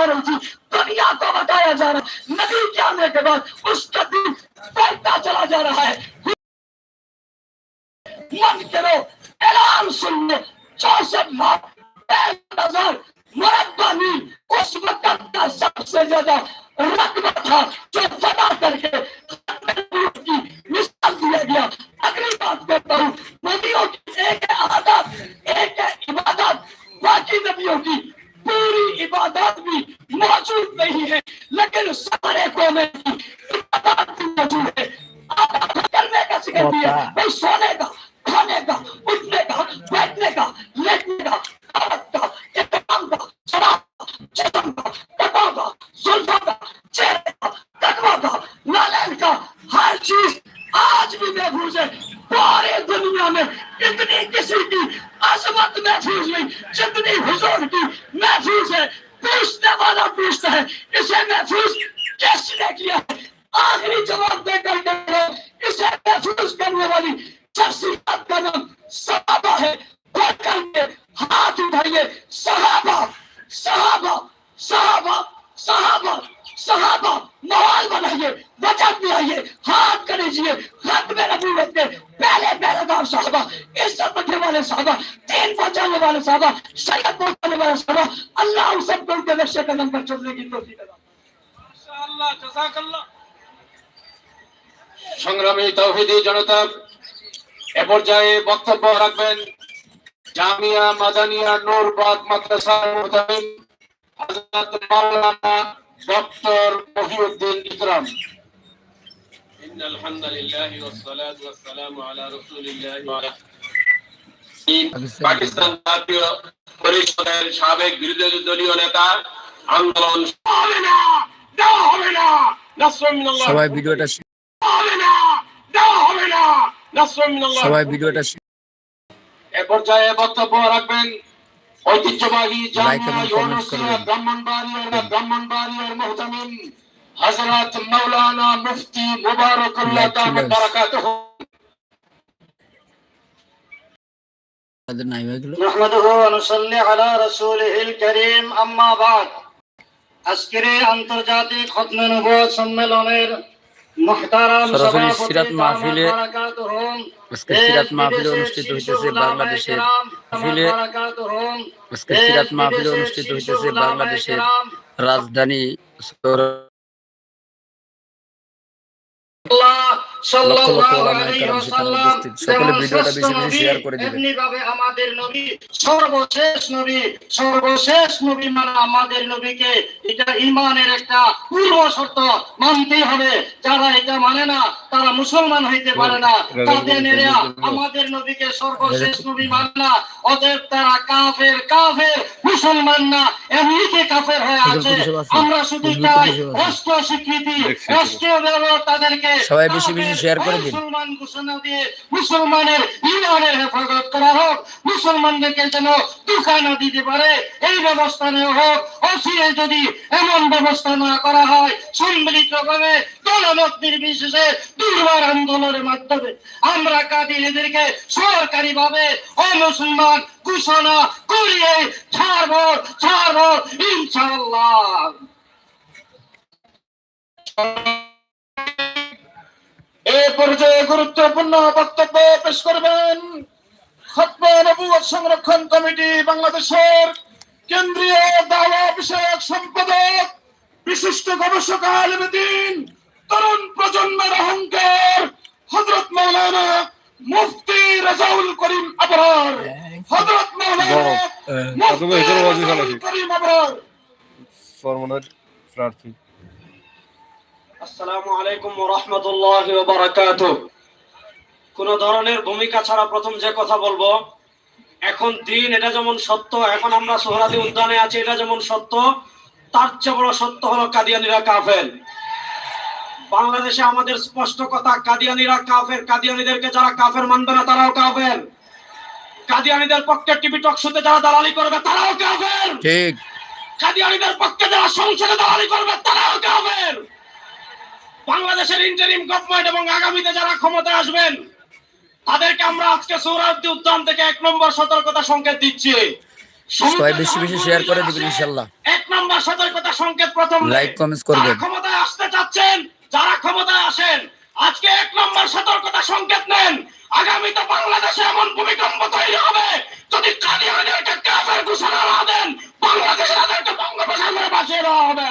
جا رہی تھی دنیا کو بتایا جا رہا نبی کے آنے کے بعد اس کا دل پھیلتا چلا جا رہا ہے۔ من کرو اعلان سن لو چونسٹھ لاکھ پینسٹھ ہزار مربع میل اس وقت کا سب سے زیادہ رقبہ تھا جو فدا کر کے مثال دیا گیا اگلی بات کرتا ہوں का इतमाम का शराब का जिस्म का कपा का जुल्फा का चेहरे का तकवा का लालन का हर चीज आज भी महफूज है पूरी दुनिया में इतनी किसी की अजमत महफूज नहीं जितनी हुजूर की महफूज है पूछने वाला पूछता है इसे महफूज किसने किया آخری جواب دے کر دے گئے اسے محفوظ کرنے والی شخصیت کا نام صحابہ ہے بڑھ کر کے ہاتھ اٹھائیے۔ صحابہ صحابہ صحابہ صحابہ صحابہ ماحول بنائیے وجہ بھی آئیے، ہاتھ کر لیجیے خط میں نبوت میں پہلے پہلے دار صحابہ اس سب رکھنے والے صحابہ تین پہنچانے والے صحابہ سید پہنچانے والے صحابہ، اللہ ان سب کو ان کے نقشے قدم پر چلنے کی توفیق عطا ماشاءاللہ، جزاک اللہ۔ সংগ্রামী তৌহিদি জনতা এ পর্যায়ে বক্তব্য রাখবেন জামিয়া মাদানিয়া নূরবাদ মাদ্রাসার মুহতামিম হযরত মাওলানা ডক্টর মহিউদ্দিন ইকরাম إن الحمد لله والصلاة والسلام على رسول الله وعلى পাকিস্তান জাতীয় পরিষদের সাবেক বিরোধী দলীয় নেতা আন্দোলন হবে না দেওয়া হবে না নাসর মিনাল্লাহ সবাই ভিডিওটা হবে না দেওয়া হবে না নাসর মিনাল্লাহ সবাই ভিডিওটা এ পর্যায়ে বক্তব্য রাখবেন ঐতিহ্যবাহী Like জামিয়া এবং comment ইউনুসিয়া করবেন। ব্রাহ্মণবাড়িয়ার ব্রাহ্মণবাড়িয়ার মুহতামিম হযরত মাওলানা মুফতি মুবারকুল্লাহ Like দামাত ছিল। বারাকাতুহু তাদের নাই হয়ে গেল نحمده ونصلي على رسوله الكريم أما بعد আজকের এই আন্তর্জাতিক খতম নবুয়ত সম্মেলনের মুহতারাম সরাসরি সিরাত মাহফিলে আজকে সিরাত মাহফিলে অনুষ্ঠিত হইতেছে বাংলাদেশের মাহফিলে। আজকে সিরাত মাহফিলে অনুষ্ঠিত হইতেছে বাংলাদেশের রাজধানী শহর আল্লাহ সাল্লাল্লাহু লক্ষ লক্ষ ওলামায়ে আলাইহি কেরাম সেখানে ওয়াসাল্লাম উপস্থিত। সকলে ভিডিওটা বেশি বেশি শেয়ার করে দিবেন। আমাদের নবী সর্বশেষ নবী সর্বশেষ নবী মানে আমাদের নবীকে এটা ইমানের একটা পূর্ব শর্ত মানতে হবে। যারা এটা মানে না তারা মুসলমান হইতে পারে না। তাদের আমাদের নবীকে সর্বশেষ নবী মানে না অতএব তারা কাফের কাফের মুসলমান না এমনিতে কাফের হয়ে আছে। আমরা শুধু চাই রাষ্ট্র স্বীকৃতি রাষ্ট্রীয় ব্যবহার তাদেরকে সবাই বেশি বেশি শেয়ার করে দিন। মুসলমান ঘোষণা দিয়ে মুসলমানের ইমানের হেফাজত করা হোক মুসলমানদেরকে যেন দুঃখা দিতে পারে এই ব্যবস্থা নেওয়া হোক অসিয়ে যদি এমন ব্যবস্থা না করা হয় সম্মিলিত দলমত নির্বিশেষে দুর্বার আন্দোলনের মাধ্যমে আমরা কাদিনীদেরকে সরকারি ভাবে অমুসলমান ঘোষণা করিয়ে ছাড়ব ছাড়ব ইনশাআল্লাহ এ পর্যায়ে গুরুত্বপূর্ণ বক্তব্য পেশ করবেন সংরক্ষণ কমিটি বাংলাদেশের কেন্দ্রীয় দাওয়া বিষয়ক সম্পাদক বিশিষ্ট গবেষক আলমদিন তরুণ প্রজন্মের অহংকার হযরত মাওলানা মুফতি রাজাউল করিম আবরার। হযরত মাওলানা মুফতি রাজাউল করিম আবরার। প্রার্থী। আসসালামু আলাইকুম রাহমাতুল্লাহি ওয়া বারাকাতুহু। কোন ধরনের ভূমিকা ছাড়া প্রথম যে কথা বলব এখন দিন এটা যেমন সত্য এখন আমরা সোহরাদি উদ্যানে আছি এটা যেমন সত্য তার চেয়ে বড় সত্য হলো কাদিয়ানিরা কাফের। বাংলাদেশে আমাদের স্পষ্ট কথা কাদিয়ানিরা কাফের কাদিয়ানিদেরকে যারা কাফের মানবে না তারাও কাফের। কাদিয়ানিদের পক্ষে টিভি টক শোতে যারা দালালি করবে তারাও কাফের। ঠিক। কাদিয়ানিদের পক্ষে যারা সংসদে দালালি করবে তারাও কাফের। বাংলাদেশের ইন্টারিম গভর্নমেন্ট এবং আগামীতে যারা ক্ষমতায় আসবেন তাদেরকে আমরা আজকে সৌরাব্দি উদ্যান থেকে এক নম্বর সতর্কতা সংকেত দিচ্ছি। সবাই বেশি বেশি শেয়ার করে দিবেন ইনশাল্লাহ। এক নম্বর সতর্কতা সংকেত প্রথম লাইক কমেন্টস করবেন। ক্ষমতায় আসতে চাচ্ছেন যারা ক্ষমতায় আসেন আজকে এক নম্বর সতর্কতা সংকেত নেন। আগামীতে বাংলাদেশে এমন ভূমিকম্প তৈরি হবে যদি কাদিয়ানিদেরকে কাফের ঘোষণা না দেন বাংলাদেশে তাদেরকে বঙ্গোপসাগরে বাঁচিয়ে দেওয়া হবে।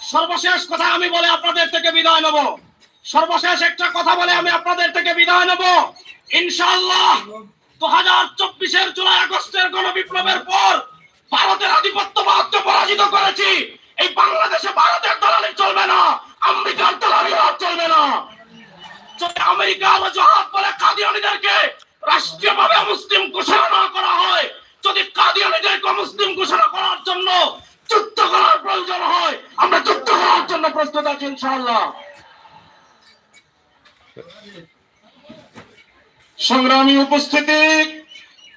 সর্বশেষ কথা আমি বলে আপনাদের থেকে বিদায় নেব। সর্বশেষ একটা কথা বলে আমি আপনাদের থেকে বিদায় নেব। ইনশাআল্লাহ দু হাজার চব্বিশের জুলাই আগস্টের গণ বিপ্লবের পর ভারতের আধিপত্য আধিপত্যবাদকে পরাজিত করেছি। এই বাংলাদেশে ভারতের দালালি চলবে না, আমেরিকার দালালি আর চলবে না। আমেরিকা জাহাজ বলে কাদিয়ানিদেরকে রাষ্ট্রীয়ভাবে মুসলিম ঘোষণা না করা হয় যদি কাদিয়ানিদেরকে মুসলিম ঘোষণা করার জন্য যুদ্ধ করার প্রয়োজন হয় আমরা যুদ্ধ করার জন্য প্রস্তুত আছি ইনশাআল্লাহ সংগ্রামী উপস্থিতি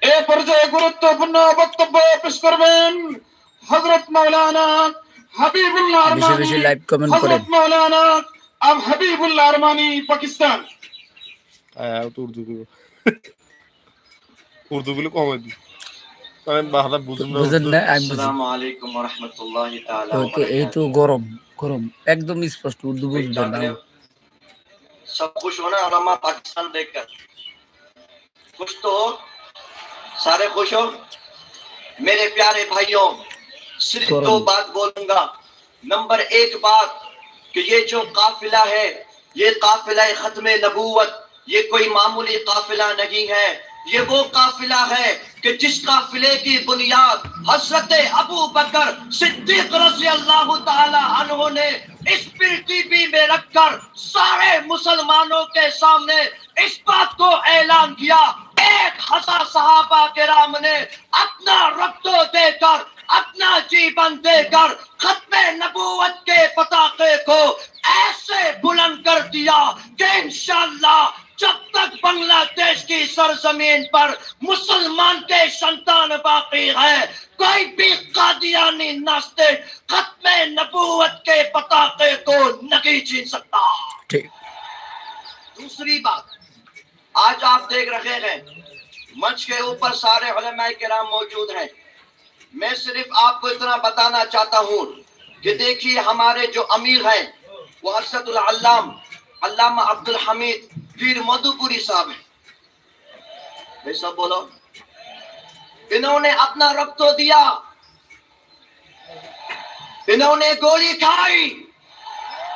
এ পর্যায়ে গুরুত্বপূর্ণ বক্তব্য পেশ করবেন হযরত মাওলানা হাবিবুল্লাহ আরমানি লাইক কমেন্ট করেন হযরত মাওলানা আব হাবিবুল্লাহ আরমানি পাকিস্তান হ্যাঁ তো উর্দু গুলো উর্দু গুলো কমে দি আমি বাংলা خوش تو سارے خوش ہو۔ میرے پیارے بھائیوں صرف دو بات بولوں گا۔ نمبر ایک بات کہ یہ جو قافلہ ہے یہ قافلہ ختم نبوت یہ کوئی معمولی قافلہ نہیں ہے۔ یہ وہ قافلہ ہے کہ جس قافلے کی بنیاد حضرت ابو بکر صدیق رضی اللہ تعالی عنہ نے اس پی میں رکھ کر سارے مسلمانوں کے سامنے اس بات کو اعلان کیا۔ ایک ہزار صحابہ کرام نے اپنا ربطو دے کر، اپنا جیون دے کر ختم نبوت کے پتاخے کو ایسے بلند کر دیا کہ انشاءاللہ جب تک بنگلہ دیش کی سرزمین پر مسلمان کے شنطان باقی ہے کوئی بھی قادیانی ناستے ختم نبوت کے پتاقے کو نہیں چھین سکتا۔ دوسری بات آج آپ دیکھ رہے ہیں منچ کے اوپر سارے علماء کرام موجود ہیں۔ میں صرف آپ کو اتنا بتانا چاہتا ہوں کہ دیکھیے ہمارے جو امیر ہیں وہ حسد العلام علامہ عبد الحمید پیر مدو پوری صاحب ہیں۔ بے سب بولو۔ انہوں نے اپنا رب تو دیا۔ انہوں نے گولی کھائی۔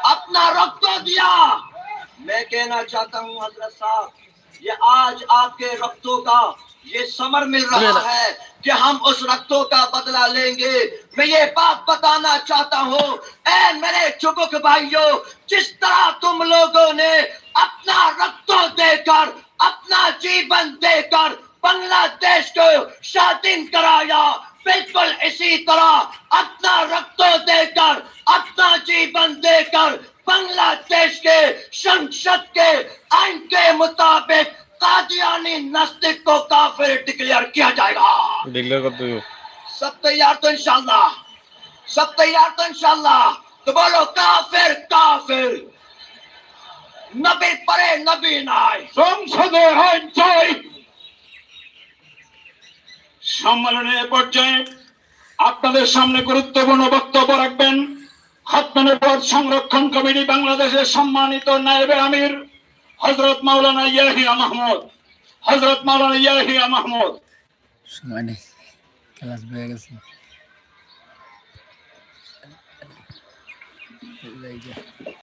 اپنا رب تو دیا۔ میں کہنا چاہتا ہوں حضرت صاحب یہ آج آپ کے ربطوں کا یہ سمر مل رہا ہے کہ ہم اس رکھتوں کا بدلہ لیں گے۔ میں یہ بات بتانا چاہتا ہوں اے میرے چبک بھائیوں جس طرح تم لوگوں نے اپنا رقصوں دے کر اپنا جیون دے کر بنگلہ دیش کو شادن کرایا۔ بالکل اسی طرح اپنا رقصوں دے کر اپنا جیون دے کر بنگلہ دیش کے شنشد کے آئین کے مطابق قادیانی نسلک کو کافر ڈکلیئر کیا جائے گا۔ ڈکلیئر کر دو سب تیار تو انشاءاللہ۔ سب تیار تو انشاءاللہ۔ تو بولو کافر کافر۔ নবীর পরে নবী নাই। সংসদে সম্মেলনের পর্যায়ে আপনাদের সামনে গুরুত্বপূর্ণ বক্তব্য রাখবেন। খতমানের সংরক্ষণ কমিটি বাংলাদেশের সম্মানিত নায়েবে আমির হজরত মাওলানা ইয়াহিয়া মাহমুদ। হজরত মাওলানা ইয়াহিয়া মাহমুদ। ক্লাস গেছে।